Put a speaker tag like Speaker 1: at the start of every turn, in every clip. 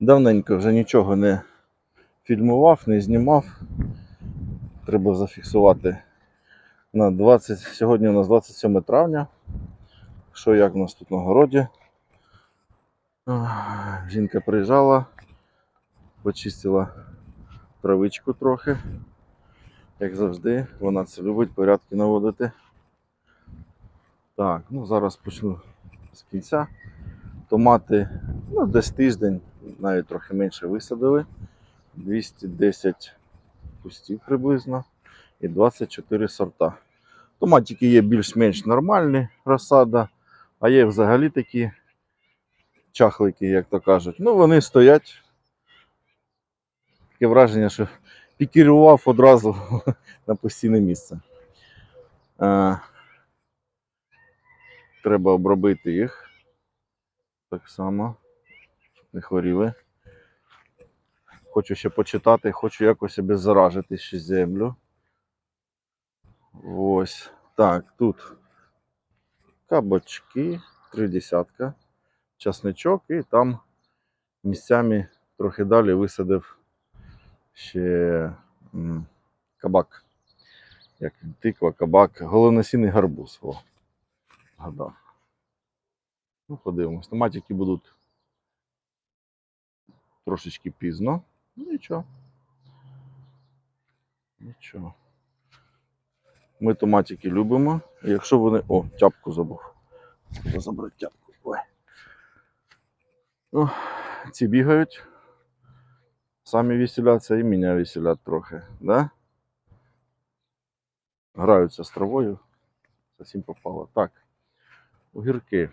Speaker 1: Давненько вже нічого не фільмував, не знімав. Треба зафіксувати на 20. Сьогодні у нас 27 травня. Що як у нас тут на городі? Жінка приїжджала, почистила травичку трохи. Як завжди, вона це любить порядки наводити. Так, ну зараз почну з кінця. Томати ну, десь тиждень, навіть трохи менше висадили. 210 кустів приблизно і 24 сорта. Томатики є більш-менш нормальні розсада, а є взагалі такі чахлики, як то кажуть. Ну, вони стоять. Таке враження, що пікірував одразу на постійне місце. Е, треба обробити їх. Так само, не хворіли. Хочу ще почитати, хочу якось обеззаражити ще землю. Ось. Так, тут кабачки, три десятка, часничок і там місцями трохи далі висадив ще кабак. Як тиква, кабак, голоносінний гарбуз. О, гадав. Ну, подивимось. Томатики будуть трошечки пізно. Ну, нічого. Нічого. Ми томатики любимо. Якщо вони. О, тяпку забув. Треба забрати тяпку. Ой. О, ці бігають. Самі веселяться і мене веселять трохи, да? Граються з травою. Совсем попало. Так. Огірки.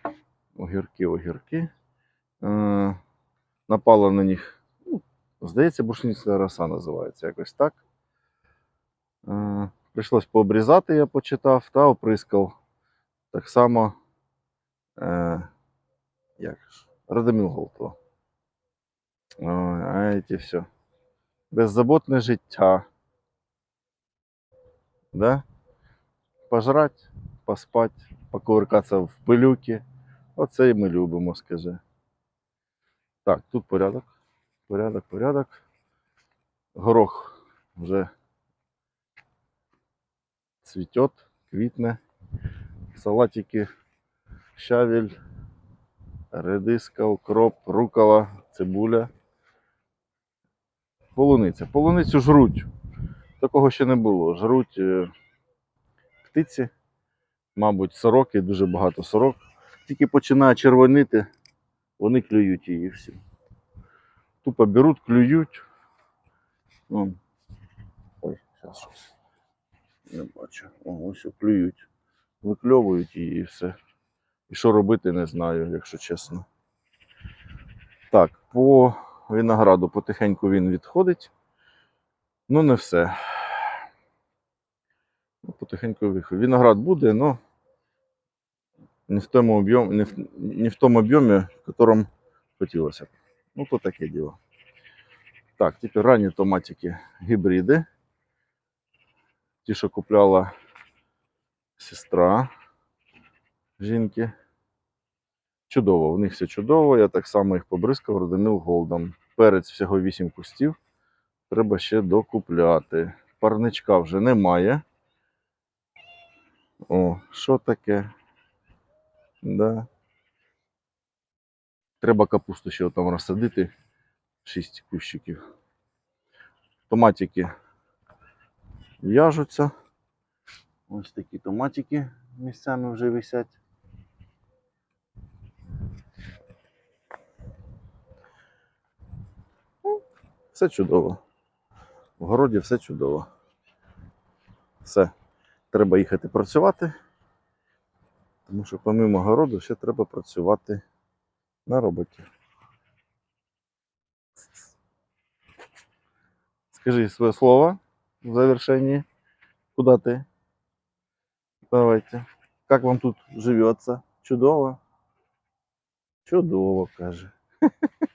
Speaker 1: Огірки, огірки. Е, напала на них. Ну, здається, бушниця роса називається якось так. Е, прийшлось пообрізати, я почитав, та оприскав. Так само. Е, як ж? Радомил Голтова. А эти все. Беззаботне життя. Да? Пожрать, поспать, покувыркатися в пилюки. Оце і ми любимо, скажи. Так, тут порядок. Порядок, порядок. Горох вже цвітет, квітне. Салатики, щавель, редиска, укроп, рукола, цибуля. Полуниця. Полуницю жруть. Такого ще не було. Жруть е, птиці, мабуть, сороки, дуже багато сорок. Тільки починає червонити, вони клюють її всі. Тупо беруть, клюють. Ой, зараз. Не бачу. О, ось клюють. Викльовують її і все. І що робити, не знаю, якщо чесно. Так, по винограду потихеньку він відходить. Ну, не все. Ну, потихеньку виходить. Виноград буде, але не в тому об'ємі, не в, не в тому об'ємі, в якому хотілося. Ну, то таке діло. Так, тепер ранні томатики гібриди. Ті, що купляла сестра жінки. Чудово, в них все чудово. Я так само їх побризкав Родомил Голдом. Перець всього 8 кустів. Треба ще докупляти. Парничка вже немає. О, що таке? Да. Треба капусту ще там розсадити. 6 кущиків. Томатики в'яжуться. Ось такі томатики місцями вже висять. Ну, Все чудово. В городі все чудово. Все. Треба їхати працювати. Тому що помимо городу ще треба працювати на роботі. Скажи своє слово в завершении. Куда ты? Давайте. Как вам тут живется? Чудово? Чудово, каже.